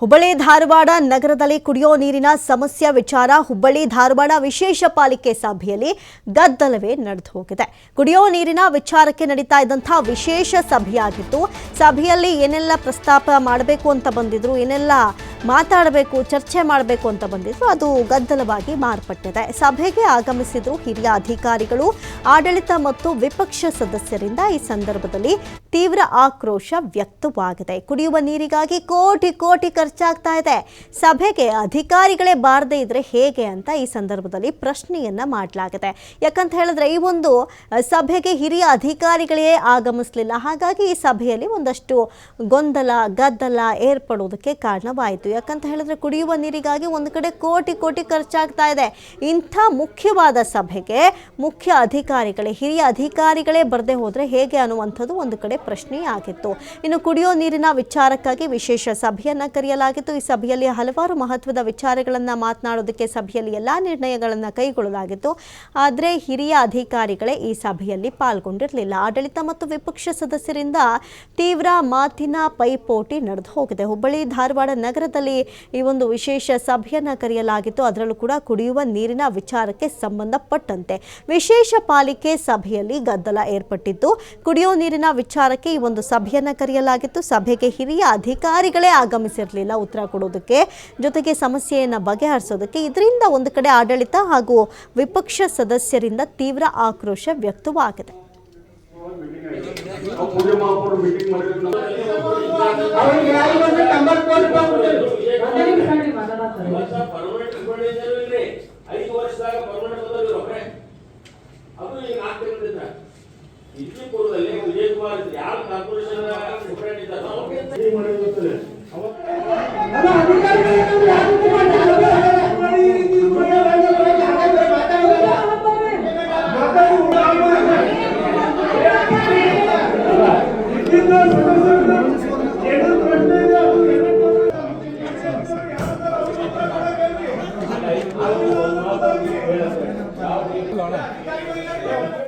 ಹುಬ್ಬಳ್ಳಿ ಧಾರವಾಡ ನಗರದಲ್ಲಿ ಕುಡಿಯೋ ನೀರಿನ ಸಮಸ್ಯೆ ವಿಚಾರ ಹುಬ್ಬಳ್ಳಿ ಧಾರವಾಡ ವಿಶೇಷ ಪಾಲಿಕೆ ಸಭೆಯಲ್ಲಿ ಗದ್ದಲವೇ ನಡೆದು ಹೋಗಿದೆ. ಕುಡಿಯೋ ನೀರಿನ ವಿಚಾರಕ್ಕೆ ನಡೀತಾ ಇದ್ದಂಥ ವಿಶೇಷ ಸಭೆಯಾಗಿತ್ತು ಸಭೆಯಲ್ಲಿ ಏನೆಲ್ಲ ಪ್ರಸ್ತಾಪ ಮಾಡಬೇಕು ಅಂತ ಬಂದಿದ್ರು, ಏನೆಲ್ಲ ಮಾತಾಡಬೇಕು, ಚರ್ಚೆ ಮಾಡಬೇಕು ಅಂತ ಬಂದಿದ್ರು. ಅದು ಗದ್ದಲವಾಗಿ ಮಾರ್ಪಟ್ಟಿದೆ. ಸಭೆಗೆ ಆಗಮಿಸಿದ್ರು ಹಿರಿಯ ಅಧಿಕಾರಿಗಳು, ಆಡಳಿತ ಮತ್ತು ವಿಪಕ್ಷ ಸದಸ್ಯರಿಂದ ಈ ಸಂದರ್ಭದಲ್ಲಿ ತೀವ್ರ ಆಕ್ರೋಶ ವ್ಯಕ್ತವಾಗಿದೆ. ಕುಡಿಯುವ ನೀರಿಗಾಗಿ ಕೋಟಿ ಕೋಟಿ ಖರ್ಚಾಗ್ತಾ ಇದೆ. ಸಭೆಗೆ ಅಧಿಕಾರಿಗಳೇ ಬಾರದೇ ಇದ್ರೆ ಹೇಗೆ ಅಂತ ಈ ಸಂದರ್ಭದಲ್ಲಿ ಪ್ರಶ್ನೆಯನ್ನ ಮಾಡಲಾಗಿದೆ. ಯಾಕಂತ ಹೇಳಿದ್ರೆ ಈ ಒಂದು ಸಭೆಗೆ ಹಿರಿಯ ಅಧಿಕಾರಿಗಳೇ ಆಗಮಿಸಲಿಲ್ಲ. ಹಾಗಾಗಿ ಈ ಸಭೆಯಲ್ಲಿ ಒಂದಷ್ಟು ಗೊಂದಲ, ಗದ್ದಲ ಏರ್ಪಡುವುದಕ್ಕೆ ಕಾರಣವಾಯಿತು. ಯಾಕಂತ ಹೇಳಿದ್ರೆ ಕುಡಿಯುವ ನೀರಿಗಾಗಿ ಒಂದು ಕಡೆ ಕೋಟಿ ಕೋಟಿ ಖರ್ಚಾಗ್ತಾ ಇದೆ. ಇಂಥ ಮುಖ್ಯವಾದ ಸಭೆಗೆ ಮುಖ್ಯ ಅಧಿಕಾರಿಗಳೇ, ಹಿರಿಯ ಅಧಿಕಾರಿಗಳೇ ಬರದೆ ಹೋದರೆ ಹೇಗೆ ಅನ್ನುವಂಥದ್ದು ಒಂದು ಕಡೆ ಪ್ರಶ್ನೆ ಆಗಿತ್ತು ಇನ್ನು ಕುಡಿಯೋ ನೀರಿನ ವಿಚಾರಕ್ಕಾಗಿ ವಿಶೇಷ ಸಭೆಯನ್ನ ಕರೆಯಲಾಗಿತ್ತು. ಈ ಸಭೆಯಲ್ಲಿ ಹಲವಾರು ಮಹತ್ವದ ವಿಚಾರಗಳನ್ನು ಮಾತನಾಡೋದಕ್ಕೆ ಸಭೆಯಲ್ಲಿ ಎಲ್ಲ ನಿರ್ಣಯಗಳನ್ನು ಕೈಗೊಳ್ಳಲಾಗಿತ್ತು. ಆದರೆ ಹಿರಿಯ ಅಧಿಕಾರಿಗಳೇ ಈ ಸಭೆಯಲ್ಲಿ ಪಾಲ್ಗೊಂಡಿರಲಿಲ್ಲ. ಆಡಳಿತ ಮತ್ತು ವಿಪಕ್ಷ ಸದಸ್ಯರಿಂದ ತೀವ್ರ ಮಾತಿನ ಪೈಪೋಟಿ ನಡೆದು ಹೋಗಿದೆ. ಹುಬ್ಬಳ್ಳಿ ಧಾರವಾಡ ನಗರದಲ್ಲಿ ಈ ಒಂದು ವಿಶೇಷ ಸಭೆಯನ್ನ ಕರೆಯಲಾಗಿತ್ತು. ಅದರಲ್ಲೂ ಕೂಡ ಕುಡಿಯುವ ನೀರಿನ ವಿಚಾರಕ್ಕೆ ಸಂಬಂಧಪಟ್ಟಂತೆ ವಿಶೇಷ ಪಾಲಿಕೆ ಸಭೆಯಲ್ಲಿ ಗದ್ದಲ ಏರ್ಪಟ್ಟಿದ್ದು ಕುಡಿಯುವ ನೀರಿನ ವಿಚಾರಕ್ಕೆ ಈ ಒಂದು ಸಭೆಯನ್ನ ಕರೆಯಲಾಗಿತ್ತು. ಸಭೆಗೆ ಹಿರಿಯ ಅಧಿಕಾರಿಗಳೇ ಆಗಮಿಸಿರಲಿಲ್ಲ ಉತ್ತರ ಕೊಡೋದಕ್ಕೆ. ಜೊತೆಗೆ ಸಮಸ್ಯೆಯನ್ನ ಬಗೆಹರಿಸೋದಕ್ಕೆ ಇದರಿಂದ ಒಂದು ಕಡೆ ಆಡಳಿತ ಹಾಗೂ ವಿಪಕ್ಷ ಸದಸ್ಯರಿಂದ ತೀವ್ರ ಆಕ್ರೋಶ ವ್ಯಕ್ತವಾಗಿದೆ. ಪೂಜೆ ಮೀಟಿಂಗ್ ಮಾಡಿದ್ರು ಅವ್ರಿಗೆ ನಂಬರ್ ಪರ್ಮನೆಂಟ್ ಐದು ವರ್ಷದಾಗ ಪರ್ಮನೆಂಟ್ ಬಂದಿದ್ರು ಒಬ್ಬರೇ ಅದು ಈಗ ನಾಲ್ಕು ತಿಂಗಳಿಂದ ಇಲ್ಲಿ ಪೂರ್ವದಲ್ಲಿ ವಿಜಯ್ ಕುಮಾರ್. ಯಾರು ಕಾರ್ಪೊರೇಷನ್ ಇದ್ದಾರೆ? 不要了不要了